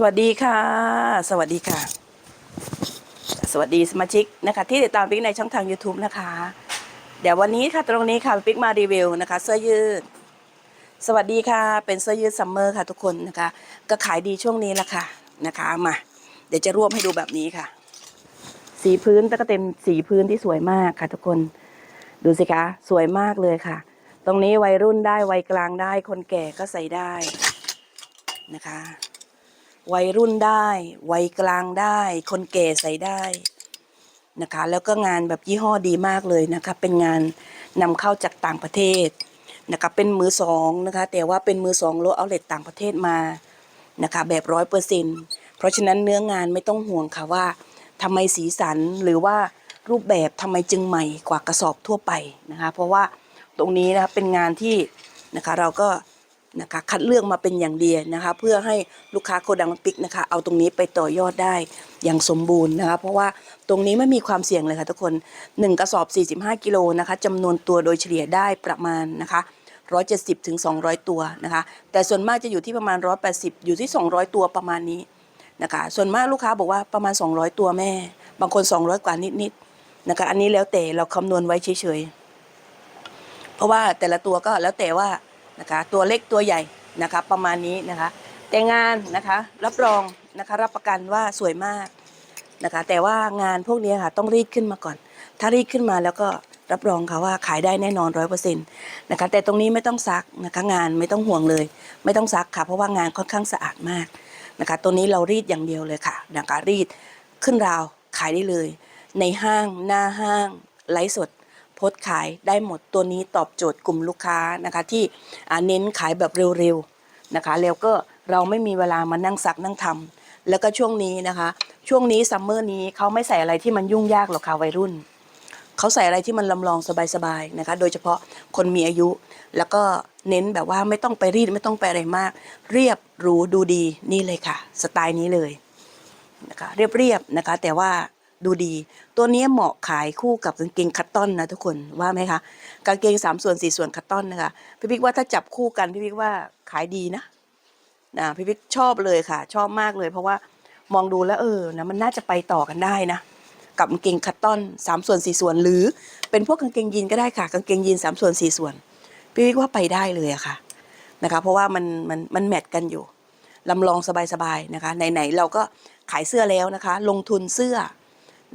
สวัสดีค่ะ สวัสดีค่ะ สวัสดีสมาชิกนะคะ ที่ติดตามปิ๊กในช่องทาง YouTube นะคะ เดี๋ยววันนี้ค่ะตรงนี้ค่ะปิ๊กมารีวิวนะคะเสื้อยืด สวัสดีค่ะ เป็นเสื้อยืดซัมเมอร์ค่ะทุกคนนะคะ ก็ขายดีช่วงนี้ละค่ะนะคะมา เดี๋ยวจะรวบให้ดูแบบนี้ค่ะ สีพื้นตะก็เต็มสีพื้นที่สวยมากค่ะทุกคน ดูสิคะสวยมากเลยค่ะ ตรงนี้วัยรุ่นได้วัยกลางได้คนแก่ก็ใส่ได้นะคะ วัยรุ่นได้ วัยกลางได้ คนแก่ใส่ได้นะคะ แล้วก็งานแบบยี่ห้อดีมากเลยนะคะ เป็นงานนำเข้าจากต่างประเทศนะคะเป็นมือสองนะคะ แต่ว่าเป็นมือสองโลเอาเลตต่างประเทศมานะคะแบบร้อยเปอร์เซ็นเพราะฉะนั้นเนื้องานไม่ต้องห่วงค่ะว่าทำไมสีสันหรือว่ารูปแบบทำไมจึงใหม่กว่ากระสอบทั่วไปนะคะ เพราะว่าตรงนี้นะคะเป็นงานที่นะคะเราก็ นะคะคัดเลือกมาเป็นอย่างดีนะคะเพื่อให้ลูกค้าโกดังปิกนะคะเอาตรงนี้ไปต่อยอดได้อย่างสมบูรณ์นะคะเพราะว่าตรงนี้ไม่มีความเสี่ยงเลยค่ะทุกคน 1 กระสอบ 45 กิโลนะคะจำนวนตัวโดยเฉลี่ยได้ประมาณนะคะ170ถึง200 ตัวนะคะแต่ส่วนมากจะอยู่ที่ประมาณ 180 อยู่ที่ 200 ตัวประมาณนี้นะคะส่วนมากลูกค้าบอกว่าประมาณ 200 ตัวแม่ บางคน 200 กว่านิดๆนะคะอันนี้แล้วแต่เราคำนวณไว้เฉยๆเพราะว่าแต่ละตัวก็แล้วแต่ว่า นะคะ ตัวเล็กตัวใหญ่นะคะประมาณนี้นะคะ แต่งานนะคะรับรองนะคะรับประกันว่าสวยมากนะคะ แต่ว่างานพวกนี้ค่ะต้องรีดขึ้นมาก่อน ถ้ารีดขึ้นมาแล้วก็รับรองค่ะว่าขายได้แน่นอนร้อยเปอร์เซ็นต์นะคะแต่ตรงนี้ไม่ต้องซักนะคะงานไม่ต้องห่วงเลย ไม่ต้องซักค่ะเพราะว่างานค่อนข้างสะอาดมากนะคะตัวนี้เรารีดอย่างเดียวเลยค่ะนะคะรีดขึ้นราวขายได้เลย ในห้างหน้าห้างไลฟ์สด โพสต์ขายได้หมดตัวนี้ตอบโจทย์กลุ่มลูกค้านะคะที่เน้นขายแบบเร็วๆนะคะแล้วก็เราไม่มีเวลามานั่งซักนั่งทำแล้วก็ช่วงนี้นะคะ ช่วงนี้ซัมเมอร์นี้เขาไม่ใส่อะไรที่มันยุ่งยากหรอกค่ะวัยรุ่นเขาใส่อะไรที่มันลำลองสบายๆนะคะ โดยเฉพาะคนมีอายุ แล้วก็เน้นแบบว่าไม่ต้องไปรีดไม่ต้องไปอะไรมาก เรียบหรูดูดีนี่เลยค่ะ สไตล์นี้เลยนะคะเรียบๆนะคะ แต่ว่า ดูดี ตัวนี้เหมาะขายคู่กับกางเกงคัตตอนนะทุกคนว่าไหมคะกางเกงสามส่วนสี่ส่วนคัตตอนนะคะพี่บิ๊กว่าถ้าจับคู่กันพี่บิ๊กว่าขายดีนะนะพี่บิ๊กชอบเลยค่ะ ชอบมากเลย เพราะว่ามองดูแล้วเออนะมันน่าจะไปต่อกันได้นะกับกางเกงคัตตอนสามส่วนสี่ส่วน หรือเป็นพวกกางเกงยีนก็ได้ค่ะกางเกงยีนสามส่วนสี่ส่วนพี่วิกว่าไปได้เลยอะค่ะนะคะเพราะว่ามันมันมันแมทกันอยู่ลำลองสบายๆนะคะไหนๆเราก็ขายเสื้อแล้วนะคะ ลงทุนเสื้อ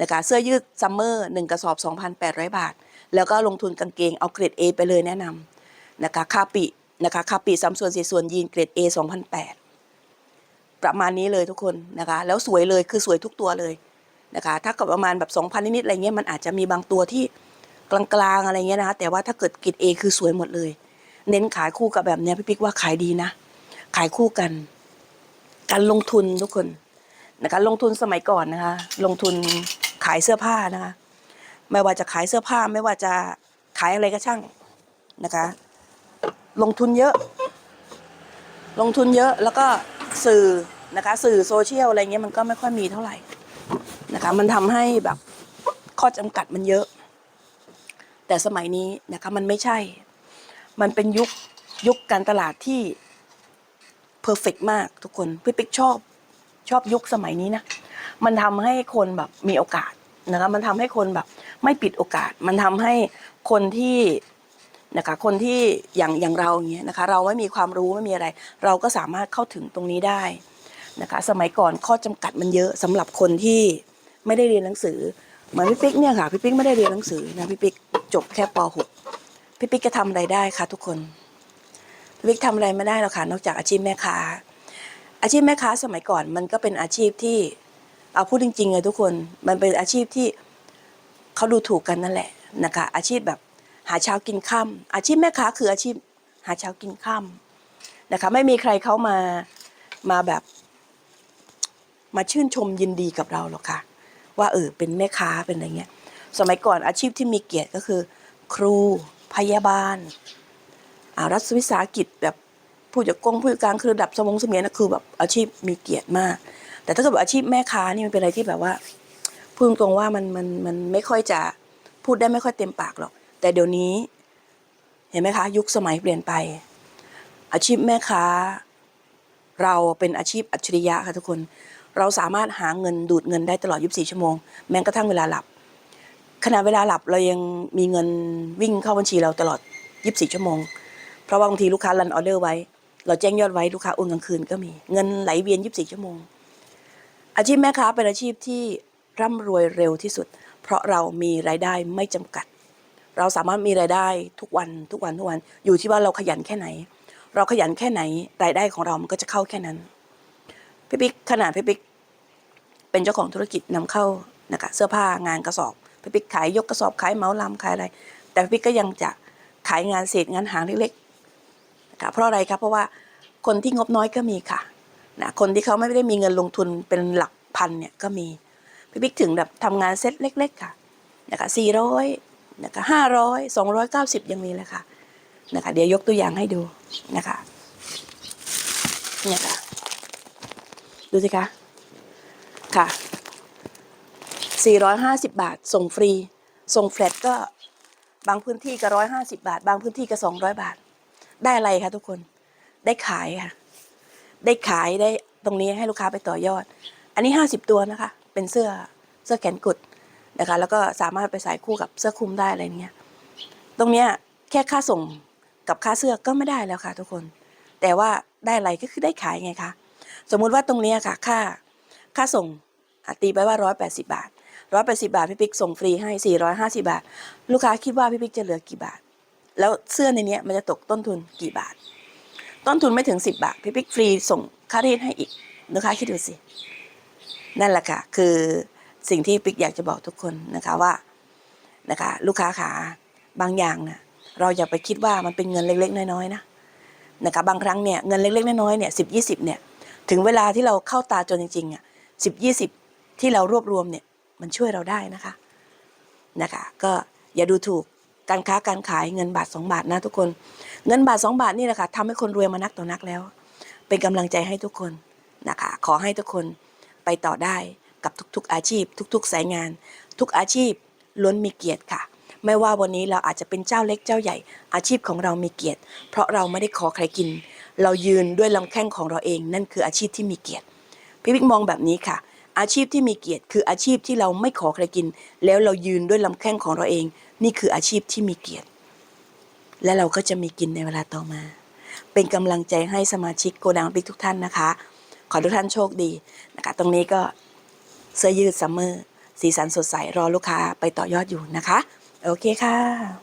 นะคะเสื้อยืดซัมเมอร์หนึ่งกระสอบ 2,800 บาท แล้วก็ลงทุนกางเกงเอาเกรด A ไปเลยแนะนำนะคะคาปินะคะคาปิสามส่วนสี่ส่วนยีนเกรด A 2,800ประมาณนี้เลยทุกคนนะคะแล้วสวยเลยคือสวยทุกตัวเลยนะคะถ้าเกิดประมาณแบบ 2,000 นิดๆอะไรเงี้ยมันอาจจะมีบางตัวที่กลางๆอะไรเงี้ยนะคะแต่ว่าถ้าเกิดกิจเอคือสวยหมดเลย เน้นขายคู่กับแบบเนี้ยพี่ปิ๊กว่าขายดีนะ ขายคู่กัน การลงทุนทุกคนนะคะลงทุนสมัยก่อนนะคะ ลงทุน ขายเสื้อผ้านะคะ ไม่ว่าจะขายเสื้อผ้าไม่ว่าจะขายอะไรก็ช่างนะคะ ลงทุนเยอะ ลงทุนเยอะแล้วก็สื่อนะคะ สื่อโซเชียลอะไรเงี้ยมันก็ไม่ค่อยมีเท่าไหร่นะคะ มันทำให้แบบข้อจำกัดมันเยอะ แต่สมัยนี้นะคะมันไม่ใช่ มันเป็นยุคยุคการตลาดที่เพอร์เฟกมากทุกคน พี่ปิ๊กชอบชอบยุคสมัยนี้นะ มันทำให้คนแบบมีโอกาสนะคะมันทำให้คนแบบไม่ปิดโอกาส มันทำให้คนที่นะคะคนที่อย่างอย่างเราอย่างเงี้ยนะคะเราไม่มีความรู้ไม่มีอะไร เราก็สามารถเข้าถึงตรงนี้ได้นะคะสมัยก่อนข้อจำกัดมันเยอะสำหรับคนที่ไม่ได้เรียนหนังสือเหมือนพี่ปิ๊กเนี่ยค่ะพี่ปิ๊กไม่ได้เรียนหนังสือนะพี่ปิ๊กจบแค่ป .6 พี่ปิ๊กจะทำอะไรได้คะทุกคนพี่ปิ๊กทำอะไรไม่ได้หรอกค่ะนอกจากอาชีพแม่ค้าอาชีพแม่ค้าสมัยก่อนมันก็เป็นอาชีพที่ เอาพูดจริงๆเลยทุกคน มันเป็นอาชีพที่เขาดูถูกกันนั่นแหละนะคะ อาชีพแบบหาเช้ากินค่ำอาชีพแม่ค้าคืออาชีพหาเช้ากินค่ำนะคะ ไม่มีใครเขามามาแบบ มาชื่นชมยินดีกับเราหรอกค่ะ ว่าเออเป็นแม่ค้าเป็นอะไรเงี้ย สมัยก่อนอาชีพที่มีเกียรติก็คือ ครูพยาบาลอารัฐวิสาหกิจแบบผู้จัดกงผู้จัดการคือระดับสมงเสมียนนะคือแบบอาชีพมีเกียรติมาก แต่ถ้าเกิดอาชีพแม่ค้านี่มันเป็นอะไรที่แบบว่าพูดตรงๆว่ามันมันมันไม่ค่อยจะพูดได้ไม่ค่อยเต็มปากหรอก แต่เดี๋ยวนี้ เห็นไหมคะ ยุคสมัยเปลี่ยนไป อาชีพแม่ค้า เราเป็นอาชีพอัจฉริยะค่ะทุกคน เราสามารถหาเงินดูดเงินได้ตลอด 24 ชั่วโมง แม้กระทั่งเวลาหลับขณะเวลาหลับเรายังมีเงินวิ่งเข้าบัญชีเราตลอด 24 ชั่วโมง เพราะว่าบางทีลูกค้ารันออเดอร์ไว้ เราแจ้งยอดไว้ลูกค้าโอนกลางคืนก็มี เงินไหลเวียน 24 ชั่วโมง อาชีพแม่ค้าเป็นอาชีพที่ร่ำรวยเร็วที่สุด เพราะเรามีรายได้ไม่จำกัด เราสามารถมีรายได้ทุกวันทุกวันทุกวันอยู่ที่ว่าเราขยันแค่ไหน เราขยันแค่ไหนรายได้ของเรามันก็จะเข้าแค่นั้นพี่ปิ๊กขนาดพี่ปิ๊กเป็นเจ้าของธุรกิจนำเข้านะคะเสื้อผ้างานกระสอบพี่ปิ๊กขายยกกระสอบขายเหมาลำขายอะไร แต่พี่ปิ๊กก็ยังจะขายงานเศษงานหางเล็กๆนะคะเพราะอะไรครับเพราะว่าคนที่งบน้อยก็มีค่ะ นะคนที่เขาไม่ได้มีเงินลงทุนเป็นหลักพันเนี่ยก็มีพี่ปิ๊กถึงแบบทำงานเซ็ตเล็ก ๆ ค่ะนะคะสี่ร้อยนะคะห้าร้อยสองร้อยเก้าสิบยังมีเลยค่ะนะคะเดี๋ยวยกตัวอย่างให้ดูนะคะเนี่ยค่ะดูสิคะค่ะ450บาท ส่งฟรี ส่งแฟลตก็บางพื้นที่ก็150บาท บางพื้นที่ก็200บาท ได้อะไรคะทุกคนได้ขายค่ะ ได้ขายได้ตรงนี้ให้ลูกค้าไปต่อยอด อันนี้ 50 ตัวนะคะ เป็นเสื้อเสื้อแขนกุดนะคะแล้วก็สามารถไปใส่คู่กับเสื้อคลุมได้อะไรเงี้ยตรงเนี้ยแค่ค่าส่งกับค่าเสื้อก็ไม่ได้แล้วค่ะ ทุกคน แต่ว่าได้อะไรก็คือได้ขายไงคะสมมุติว่าตรงเนี้ยค่ะค่าค่าส่งตีไปว่าร้อยแปดสิบาทร้อยแปดสิบาทพี่ปิ๊กส่งฟรีให้สี่ร้อยห้าสิบาท ลูกค้าคิดว่าพี่ปิ๊กจะเหลือกี่บาท แล้วเสื้อในนี้มันจะตกต้นทุนกี่บาท ต้นทุนไม่ถึงสิบาท พี่ปิ๊กฟรีส่งค่ารีดให้อีกลูกค้าคิดดูสิ นั่นแหละค่ะ คือสิ่งที่ปิ๊กอยากจะบอกทุกคนนะคะว่านะคะ ลูกค้าขาบางอย่างนะเราอย่าไปคิดว่ามันเป็นเงินเล็ก ๆ น้อยๆนะนะคะบางครั้งเนี่ยเงินเล็กๆน้อยๆเนี่ยสิบยี่สิบเนี่ย ถึงเวลาที่เราเข้าตาจนจริงๆอะสิบยี่สิบที่เรารวบรวมเนี่ยมันช่วยเราได้นะคะนะคะ ก็อย่าดูถูก การค้าการขายเงินบาทสองบาทนะทุกคน เงินบาทสองบาทนี่แหละค่ะทำให้คนรวยมานักต่อนักแล้ว เป็นกำลังใจให้ทุกคนนะคะขอให้ทุกคนไปต่อได้กับทุกๆอาชีพ ทุก ๆ สายงาน ทุกอาชีพล้วนมีเกียรติค่ะ ไม่ว่าวันนี้เราอาจจะเป็นเจ้าเล็กเจ้าใหญ่ อาชีพของเรามีเกียรติ เพราะเราไม่ได้ขอใครกิน เรายืนด้วยลำแข้งของเราเอง นั่นคืออาชีพที่มีเกียรติพี่บิ๊กมองแบบนี้ค่ะ อาชีพที่มีเกียรติ คืออาชีพที่เราไม่ขอใครกิน แล้วเรายืนด้วยลำแข้งของเราเอง นี่คืออาชีพที่มีเกียรติ และเราก็จะมีกินในเวลาต่อมา เป็นกำลังใจให้สมาชิกโกดังบิ๊กทุกท่านนะคะ ขอทุกท่านโชคดีนะคะ ตรงนี้ก็เสื้อยืดซัมเมอร์สีสันสดใสรอลูกค้าไปต่อยอดอยู่นะคะ โอเคค่ะ